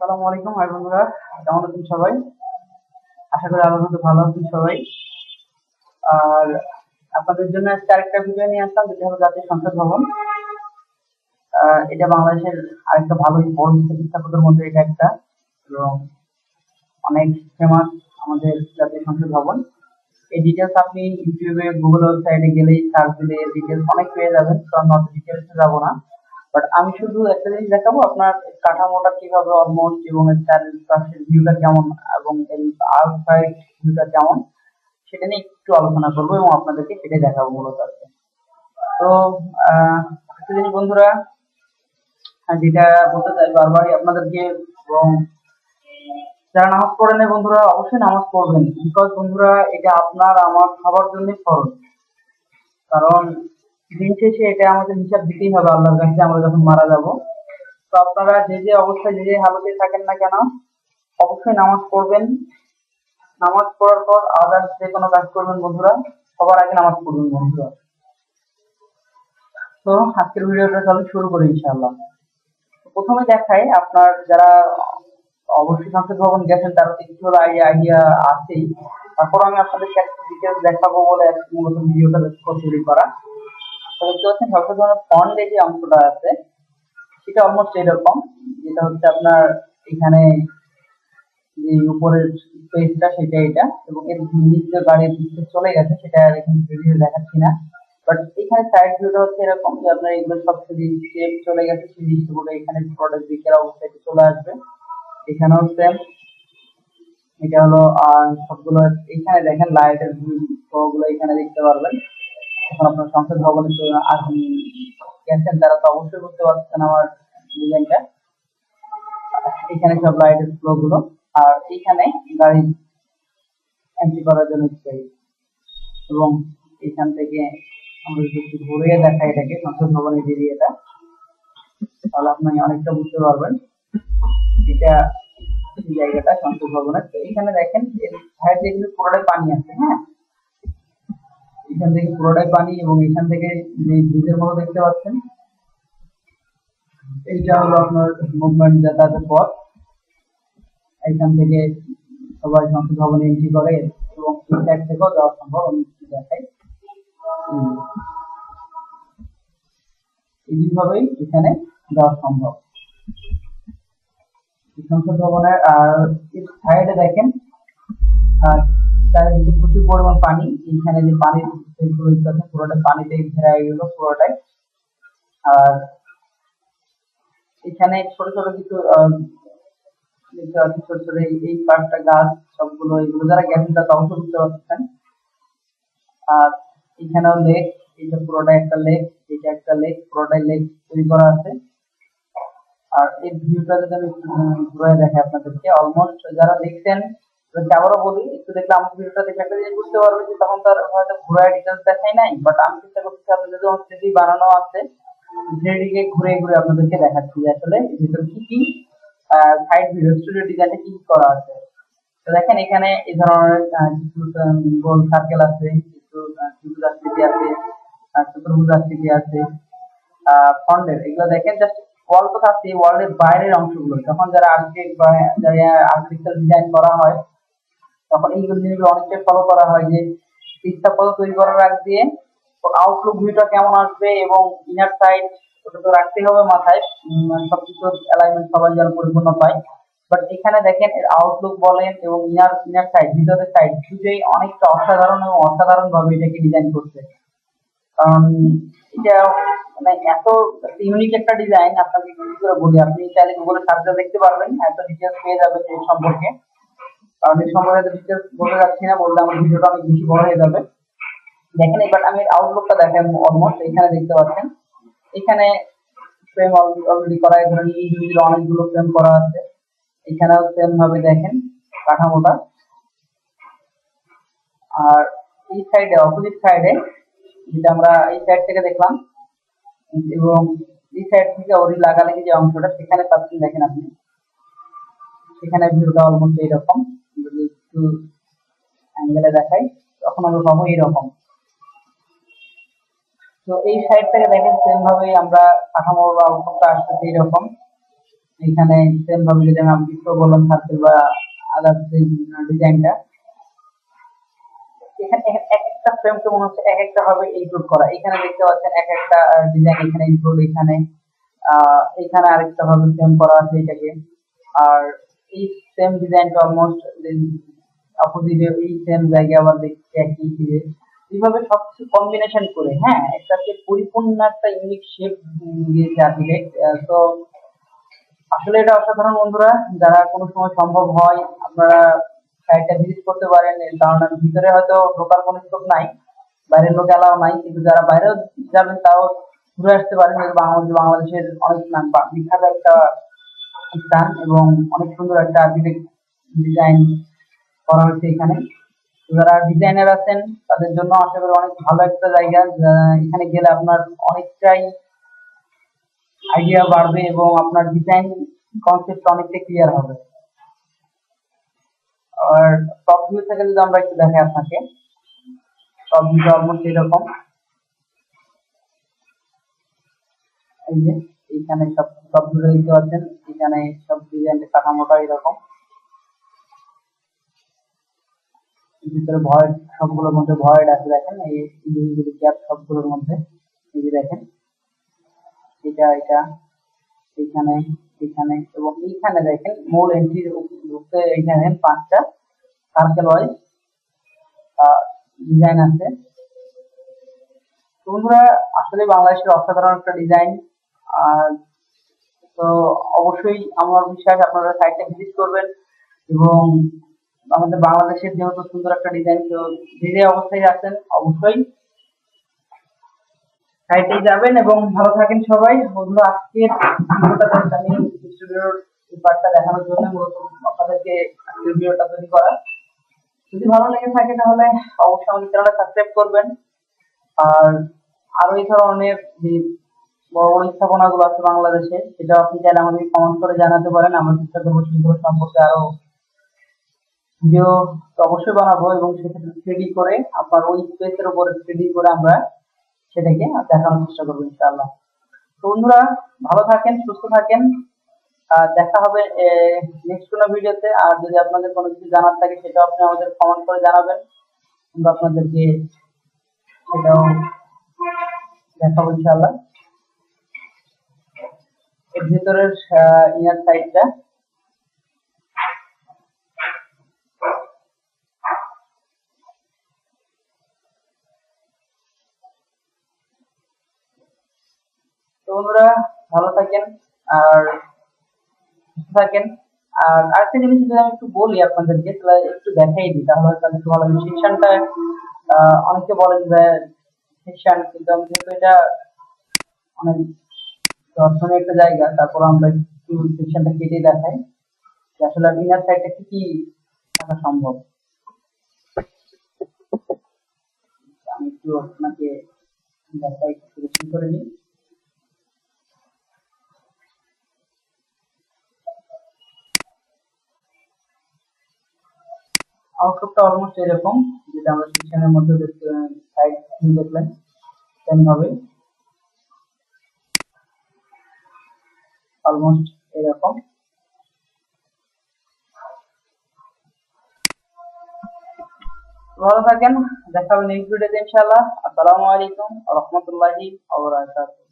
আসসালামু আলাইকুম হাই বন্ধুরা। কেমন আছেন সবাই? আশা করি ভালো আছেন সবাই। আর আপনাদের জন্য আজকে আরেকটা ভিডিও নিয়ে আসলাম, যেটা হলো জাতীয় সংসদ ভবন। এটা বাংলাদেশের আরেকটা ভালো বড় মধ্যে এটা একটা। এবং অনেক ফেমাস আমাদের জাতীয় সংসদ ভবন। এই ডিটেলস আপনি ইউটিউবে গুগল ওয়েবসাইটে গেলেই সার্চ দিলে ডিটেলস অনেক পেয়ে যাবেন। তো আমি অত ডিটেলসে যাব না। বাট আমি শুধু একটা জিনিস দেখাবো, আপনার কাঠামোটা কীভাবে অলমোস্ট এবং এর চারপাশের ভিউটা কেমন এবং এর আউটসাইড ভিউটা কেমন, সেটা নিয়ে একটু আলোচনা করব এবং আপনাদেরকে সেটাই দেখাবো মূলত আজকে। তো একটা জিনিস বন্ধুরা যেটা বলতে চাই বারবারই আপনাদেরকে এবং যারা নামাজ পড়েন বন্ধুরা, অবশ্যই নামাজ পড়বেন। বিকজ বন্ধুরা, এটা আপনার, আমার সবার জন্য ফরজ। কারণ দিন শেষে এটা আমাদের হিসাব দিতেই হবে আল্লাহর কাছে আমরা যখন মারা যাব। তো আপনারা যে যে অবস্থায় যে যে হালতে থাকেন না কেন, অবশ্যই নামাজ পড়বেন। নামাজ পড়ার পর যে কোনো কাজ করবেন বন্ধুরা। সবার আগে নামাজ পড়বেন বন্ধুরা। তো আজকের ভিডিওটা শুরু করি ইনশাআল্লাহ। প্রথমে দেখাই, আপনার যারা অবশ্যই সংসদ ভবন গেছেন, তারা তো একটু আইডিয়া আইডিয়া আছেই। তারপর আমি আপনাদেরকে একটা ডিটেলস দেখাবো বলে মূলত ভিডিওটা তৈরি করা দেখতে পাচ্ছেন ভবনের ফন্ডে যে অংশটা আছে, সেটা অলমোস্ট এরকম, যেটা হচ্ছে আপনার এখানে যে উপরের স্পেসটা সেটা এটা, এবং এর নিচে গাড়ির দিকে চলে গেছে, সেটা আর এখানে ভিডিও দেখাচ্ছি না। বাট এখানে সাইড ভিউটা হচ্ছে এরকম যে আপনার এগুলো সব স্টেপ চলে গেছে সেই জিনিসগুলো এখানে প্রোডাক্ট দিকের অবস্থায় চলে আসবে। এখানেও সেম এটা হলো, আর সবগুলো এখানে দেখেন লাইটেরগুলো এখানে দেখতে পারবেন। এখন আপনার সংসদ ভবনে তো আসেন গেছেন, তারা তো অবশ্যই বুঝতে পারছেন আমার ডিজাইনটা। এখানে সব লাইটের ফ্লো গুলো, আর এখানে গাড়ি এন্ট্রি করার জন্য স্পেস এবং এখান থেকে আমরা যদি একটু ঘুরিয়ে দেখাই এটাকে, সংসদ ভবনের এরিয়াটা তাহলে আপনি অনেকটা বুঝতে পারবেন এটা জায়গাটা, সংসদ ভবনের। তো এখানে দেখেন কিন্তু পুরোটাই পানি আছে হ্যাঁ? এখান থেকে পুরোটাই পানি এবং এখান থেকে যে ব্রিজের মতো দেখতে পাচ্ছেন। এইটা হলো আপনার মুভমেন্ট যাতায়াতের পথ। এখান থেকে সবাই সংসদ ভবনে এন্ট্রি করে এবং সাইড থেকেও যাওয়া সম্ভব আমি দেখাই। এইভাবেই এখানে যাওয়া সম্ভব। সংসদ ভবনের, আর সাইডে দেখেন, আর চারিদিকে প্রচুর পরিমাণ পানি। এইখানে যে পানির রয়েছে আছে, পুরোটা পানিতে ঘেরা হয়ে গেল পুরোটাই। আর এখানে ছোট ছোট কিছু ছোট ছোট এই- পাঁচটা গাছ, সবগুলো এগুলো যারা গেছেন তারা অবশ্যই বুঝতে পারছেন। আর এখানেও লেক এইটা পুরোটা একটা লেক এটা একটা লেক পুরোটাই লেক তৈরি করা আছে। আর এই ভিউটা যদি আমি ঘুরে দেখাই আপনাদেরকে অলমোস্ট যারা দেখছেন তাদেরকে আবারও বলি, একটু দেখলে আমার ভিডিওটা একটা বুঝতে পারবে যে তখন তার হয়তো ডিটেলস দেখাই নাই বাট আমি চেষ্টা বানানো আছে। থ্রি ঘুরে ঘুরে আপনাদেরকে দেখাচ্ছি যে আসলে কি কি সাইড ভিডিও স্টুডিও ডিজাইনে কি করা আছে। তো দেখেন এখানে এই ধরনের কিছু গোল সার্কেল আছে, কিছু আকৃতি আছে চতুর্ভুজ আকৃতি আছে ফন্ডের এগুলো দেখেন জাস্ট ওয়াল তো থাকছে বাইরের অংশগুলো। যখন যারা আর্কিটেক্ট বা যারা আর্কিটেকচার ডিজাইন করা হয় তখন এইগুলো জিনিসগুলো অনেকটাই ফলো করা হয় যে স্থাপত্য তৈরি করার আগ দিয়ে আউটলুক ভিউটা কেমন আসবে এবং ইনার সাইড ওটা তো রাখতে হবে মাথায়। উম, সবকিছু অ্যালাইনমেন্ট সবাই যেন পরিপূর্ণ পায়। বাট এখানে দেখেন এর আউটলুক বলেন এবং ইনার ইনার সাইড ভিতরের সাইড দুটোই অনেকটা অসাধারণ এবং অসাধারণ ভাবে এটাকে ডিজাইন করছে। কারণ এটা মানে এত ইউনিক একটা ডিজাইন আপনাকে করে বলি? আপনি চাইলে গুগলে সার্চ দেখতে পারবেন এত ডিটেলস পেয়ে যাবেন এই সম্পর্কে। কারণ এই সম্পর্কে ডিটেলস বলতে যাচ্ছি না, বললে আমার ভিডিওটা অনেক বেশি বড় হয়ে যাবে। দেখেন এবার আমি আউটলুকটা দেখেন অলমোস্ট এখানে দেখতে পাচ্ছেন। এখানে ফ্রেম অলরেডি করা, এই ধরনের ইন্ডিভিজুয়াল অনেকগুলো ফ্রেম করা আছে। এখানেও সেম ভাবে দেখেন কাঠামোটা। আর এই সাইডে অপোজিট সাইডে যেটা আমরা এই সাইড থেকে দেখলাম, এবং এই সাইড থেকে ওরি লাগালাগি যে অংশটা, সেখানে পাচ্ছেন দেখেন আপনি। সেখানে ভিউটা অলমোস্ট এইরকম। একটু অ্যাঙ্গেলে দেখাই, তখন আমরা পাবো এইরকম তো এই সাইড থেকে দেখেন সেম ভাবে আমরা কাঠামোর আউটপুটটা আসতেছে এইরকম এখানে সেম ভাবে যদি আমি আপনি তো বললাম সার্কেল বা আদার্স ডিজাইনটা এখানে এক এক একটা মনে হচ্ছে এক একটা ইনক্লুড করা। এখানে দেখতে পাচ্ছেন এক একটা ডিজাইন এখানে ইনক্লুড এখানে এখানে আরেকটা ভাবে ফ্রেম করা আছে এটাকে। আর এই সেম ডিজাইনটা অলমোস্ট অপোজিটে এই সেম জায়গায় আবার দেখতে একই এইভাবে সবকিছু কম্বিনেশন করে হ্যাঁ? একটাকে পরিপূর্ণ একটা ইউনিক শেপ দিয়েছে তো আসলে এটা অসাধারণ বন্ধুরা। যারা কোনো সময় সম্ভব হয়, আপনারা সাইটটা ভিজিট করতে পারেন। কারণ ভিতরে হয়তো ঢোকার কোনো স্কোপ নাই, বাইরের লোক এলাও নাই, কিন্তু যারা বাইরেও যাবেন তাও ঘুরে আসতে পারেন। বাংলাদেশ বাংলাদেশের অনেক নাম বিখ্যাত একটা স্থান এবং অনেক সুন্দর একটা আর্কিটেক্ট ডিজাইন করা হয়েছে এখানে। যারা ডিজাইনার আছেন, তাদের জন্য আশা করি অনেক ভালো একটা জায়গা। এখানে গেলে আপনার অনেকটাই আইডিয়া বাড়বে এবং আপনার ডিজাইন কনসেপ্ট অনেকটা ক্লিয়ার হবে। আর টপ ভিউ থেকে যদি আমরা একটু দেখাই আপনাকে টপ ভিউটা অলমোস্ট এরকম। এই যে, এইখানে সব সব ভিউটা দেখতে পাচ্ছেন। এখানে সব ডিজাইনের কাঠামোটা এরকম। ভিতরে ভয়েড সবগুলোর মধ্যে ভয়েড আছে, দেখেন, এই ইন্ডিভিজুয়াল গ্যাপ সবগুলোর মধ্যে, এই যে দেখেন, এটা এটা, এখানে এখানে, এবং এইখানে দেখেন মূল এন্ট্রি ঢুকতে দেখেন পাঁচটা সার্কেল ওয়াইজ ডিজাইন আছে। বন্ধুরা, আসলে বাংলাদেশের অসাধারণ একটা ডিজাইন তো অবশ্যই আমার বিশ্বাস আপনারা সাইটটা ভিজিট করবেন, এবং আমাদের বাংলাদেশের যেহেতু সুন্দর একটা ডিজাইন তো যে অবস্থায় আছেন, অবশ্যই সাইটে যাবেন এবং ভালো থাকেন সবাই। বন্ধু আজকের ভিডিওটা আমি দেখানোর জন্য মূলত আপনাদেরকে ভিডিওটা তৈরি করা। যদি ভালো লেগে থাকে তাহলে অবশ্যই আমাদের চ্যানেলটা সাবস্ক্রাইব করবেন। আর আরও এই ধরনের যে বড় বড় স্থাপনাগুলো আছে বাংলাদেশে সেটা আপনি চাইলে আমাদেরকে কমেন্ট করে জানাতে পারেন। সেগুলো সম্পর্কে আরও ভিডিও তো অবশ্যই বানাবো এবং সেক্ষেত্রে থ্রিডি করে আপনার ওই স্পেসের উপরে থ্রিডি করে আমরা সেটাকে দেখানোর চেষ্টা করব ইনশাআল্লাহ। তো বন্ধুরা, ভালো থাকেন, সুস্থ থাকেন। আর দেখা হবে নেক্সট কোনো ভিডিওতে আর যদি আপনাদের কোনো কিছু জানার থাকে সেটা আপনি আমাদের কমেন্ট করে জানাবেন। আমরা আপনাদেরকে সেটাও দেখাবো ইনশাআল্লাহ। এর ভিতরের ইনার সাইডটা তো বন্ধুরা, ভালো থাকেন আর থাকেন। আর আরেকটা জিনিস যদি আমি একটু বলি আপনাদেরকে, তাহলে একটু দেখাই দিই। তাহলে হয়তো একটু ভালো সেকশনটা অনেকে বলেন যে সেকশন, কিন্তু আমি যেহেতু এটা অনেক দর্শনীয় একটা জায়গা, তারপর আমরা একটু সেকশনটা কেটে দেখাই যে আসলে ইনার সাইডটা কি কি থাকা সম্ভব। আমি একটু আপনাকে দেখাই, একটু করে নিই। আউটলুকটা অলমোস্ট এরকম, যেটা আমরা সেকশনের মধ্যে দেখতে সাইড দেখলেন সেম ভাবে। অলমোস্ট এরকম। ভালো থাকেন, দেখা হবে নেক্সট ভিডিওতে ইনশাআল্লাহ। আসসালামু আলাইকুম রাহমাতুল্লাহি বারাকাতুহু।